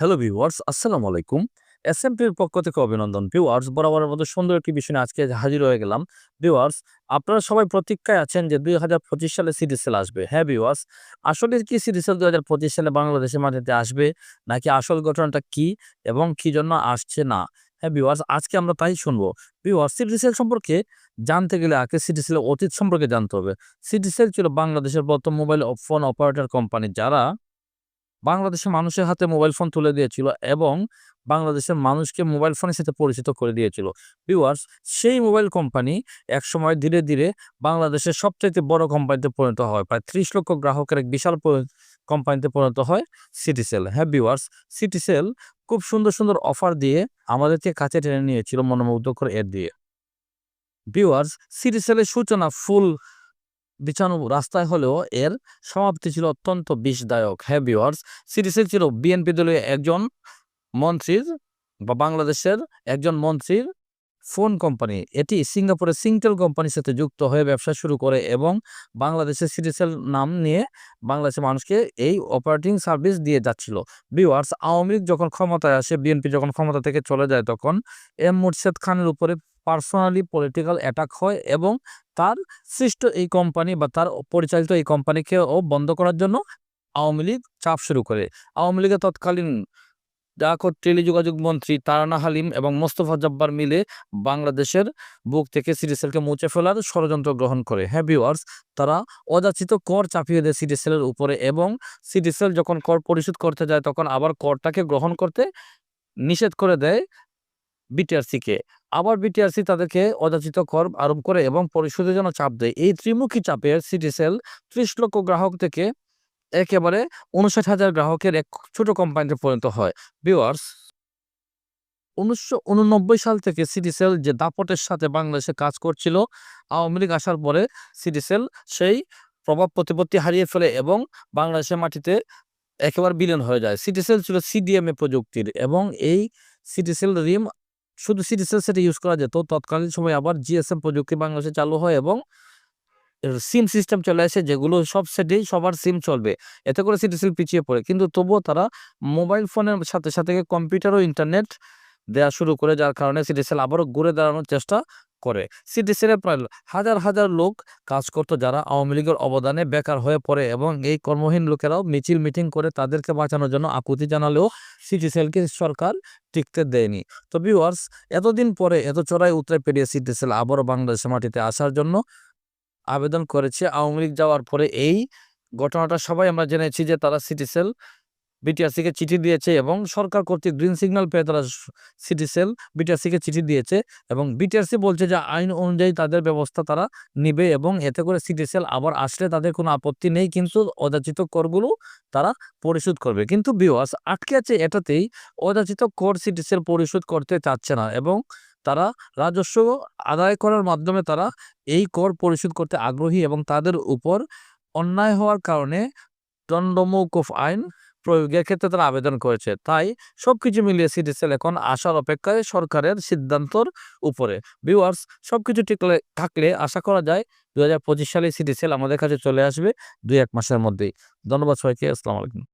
Hello viewers আসসালামু আলাইকুম। S এসএমপির পক্ষ থেকে অভিনন্দন। ভিউয়ার্স বরাবরের মতো সুন্দর একটি বিষয় আজকে হাজির হয়ে গেলাম। ভিউয়ার্স আপনারা সবাই প্রতীক্ষায় আছেন যে দুই হাজার পঁচিশ সালে সিটি সেল আসবে। হ্যাঁ ভিউয়ার্স আসলে কি সিটি সেল দুই হাজার পঁচিশ সালে বাংলাদেশের মাটিতে আসবে? নাকি আসল ঘটনাটা কি? এবং কি জন্য আসছে না? হ্যাঁ ভিউয়ার্স আজকে আমরা তাই শুনব। ভিউয়ার্স সিটি সেল সম্পর্কে জানতে গেলে আগে সিটি সেলের অতীত সম্পর্কে জানতে হবে। সিটি সেল ছিল বাংলাদেশের প্রথম মোবাইল ফোন অপারেটর কোম্পানি যারা বাংলাদেশের মানুষের হাতে মোবাইল ফোন তুলে দিয়েছিল এবং বাংলাদেশের মানুষকে মোবাইল ফোনের সাথে পরিচিত করে দিয়েছিল। ভিউয়ার্স সেই মোবাইল কোম্পানি একসময় ধীরে ধীরে বাংলাদেশের সবচাইতে বড় কোম্পানিতে পরিণত হয়। প্রায় ত্রিশ লক্ষ গ্রাহকের এক বিশাল কোম্পানিতে পরিণত হয় সিটিসেল হ্যাঁ ভিউয়ার্স সিটিসেল খুব সুন্দর সুন্দর অফার দিয়ে আমাদেরকে কাছে টেনে নিয়েছিল মনোমুগ্ধকর এর দিয়ে। ভিউয়ার্স সিটিসেলের সূচনা ফুল বিছানো রাস্তায় হলেও এর সমাপ্তি ছিল অত্যন্ত বিষদায়ক। হ্যাঁ ভিউয়ার্স সিটিসেল ছিল বিএনপি দলীয় একজন মন্ত্রীর বা বাংলাদেশের একজন মন্ত্রীর ফোন কোম্পানি এটি সিঙ্গাপুরের সিংটেল কোম্পানির সাথে যুক্ত হয়ে ব্যবসা শুরু করে এবং বাংলাদেশের সিটিসেল নাম নিয়ে বাংলাদেশের মানুষকে এই অপারেটিং সার্ভিস দিয়ে যাচ্ছিল। বিওয়ার্স আওয়ামী যখন ক্ষমতায় আসে, বিএনপি যখন ক্ষমতা থেকে চলে যায়, তখন এম মুর্শেদ খানের উপরে পার্সোনালি পলিটিক্যাল অ্যাটাক হয় এবং তার সৃষ্ট এই কোম্পানি বা তার পরিচালিত এই কোম্পানিকেও বন্ধ করার জন্য আওয়ামী লীগ চাপ শুরু করে। আওয়ামী লীগের তৎকালীন ডাক ও টেলিযোগাযোগ মন্ত্রী তারানা হালিম এবং মোস্তফা জব্বার মিলে বাংলাদেশের বুক থেকে সিটিসেলকে মুছে ফেলার ষড়যন্ত্র গ্রহণ করে। হ্যাঁ ভিউয়ার্স তারা অযাচিত কর চাপিয়ে দেয় সিটিসেলের উপরে এবং সিটিসেল যখন কর পরিশোধ করতে যায়, তখন আবার করটাকে গ্রহণ করতে নিষেধ করে দেয় বিটিআরসিকে আবার বিটিআরসি তাদেরকে অযাচিত কর আরোপ করে এবং পরিশোধের জন্য চাপ দেয়। এই ত্রিমুখী চাপে সিটিসেল ত্রিশ লক্ষ গ্রাহক থেকে একেবারে উনষাট হাজার গ্রাহকের এক ছোট কোম্পানিতে পরিণত হয়। ভিউয়ার্স উনিশশো সাল থেকে সিটিসেল যে দাপটের সাথে বাংলাদেশে কাজ করছিল, আওয়ামী লীগ আসার পরে সিটিসেল সেই প্রভাব প্রতিপত্তি হারিয়ে ফেলে এবং বাংলাদেশের মাটিতে একেবারে বিলীন হয়ে যায়। সিটিসেল ছিল সিডিএমএ প্রযুক্তির এবং এই সিটিসেল রিম শুধু সিটিসেল সেটা ইউজ করা যেত তৎকালীন সময় আবার জিএসএম প্রযুক্তি বাংলাদেশে চালু হয় এবং সিম সিস্টেম চলে আসে, যেগুলো সব সেটেই সবার সিম চলবে। এতে করে সিটিসেল পিছিয়ে পড়ে। কিন্তু তবুও তারা মোবাইল ফোনের সাথে সাথে কম্পিউটার ও ইন্টারনেট দেওয়া শুরু করে, যার কারণে সিটিসেল আবারও ঘুরে দাঁড়ানোর চেষ্টা করে। সিটিসেলে প্রায় হাজার হাজার লোক কাজ করতো যারা আওয়ামী লীগের অবদানে বেকার হয়ে পড়ে এবং এই কর্মহীন লোকেরাও মিছিল, মিটিং করে তাদেরকে বাঁচানোর জন্য আকুতি জানালেও সিটিসেলকে সরকার টিকতে দেয়নি। তো ভিউয়ার্স এতদিন পরে এত চড়াই উতরে পেরিয়ে সিটিসেল আবারও বাংলাদেশের মাটিতে আসার জন্য আবেদন করেছে। আওয়ামী লীগ যাওয়ার পরে এই ঘটনাটা সবাই আমরা জেনেছি যে তারা সিটিসেল বিটিআরসিকে চিঠি দিয়েছে এবং সরকার কর্তৃক গ্রিন সিগন্যাল পেয়ে তারা সিটিসেল বিটিআরসিকে চিঠি দিয়েছে এবং বিটিআরসি বলছে যে আইন অনুযায়ী তাদের ব্যবস্থা তারা নিবে এবং এতে করে সিটিসেল আবার আসলে তাদের কোনো আপত্তি নেই, কিন্তু অযাচিত করগুলো তারা পরিশোধ করবে। কিন্তু বিওয়াস আটকে আছে এটাতেই অযাচিত কর সিটিসেল পরিশোধ করতে চাচ্ছে না এবং তারা রাজস্ব আদায় করার মাধ্যমে তারা এই কর পরিশোধ করতে আগ্রহী এবং তাদের উপর অন্যায় হওয়ার কারণে দণ্ডমৌকুফ আইন প্রয়োগের ক্ষেত্রে তারা আবেদন করেছে। তাই সবকিছু মিলিয়ে সিটিসেল এখন আসার অপেক্ষায় সরকারের সিদ্ধান্তর উপরে। ভিউয়ার্স সবকিছু ঠিক থাকলে আশা করা যায় দু হাজার পঁচিশ সালে সিটিসেল আমাদের কাছে চলে আসবে দুই এক মাসের মধ্যেই। ধন্যবাদ সবাইকে, আসসালামু আলাইকুম।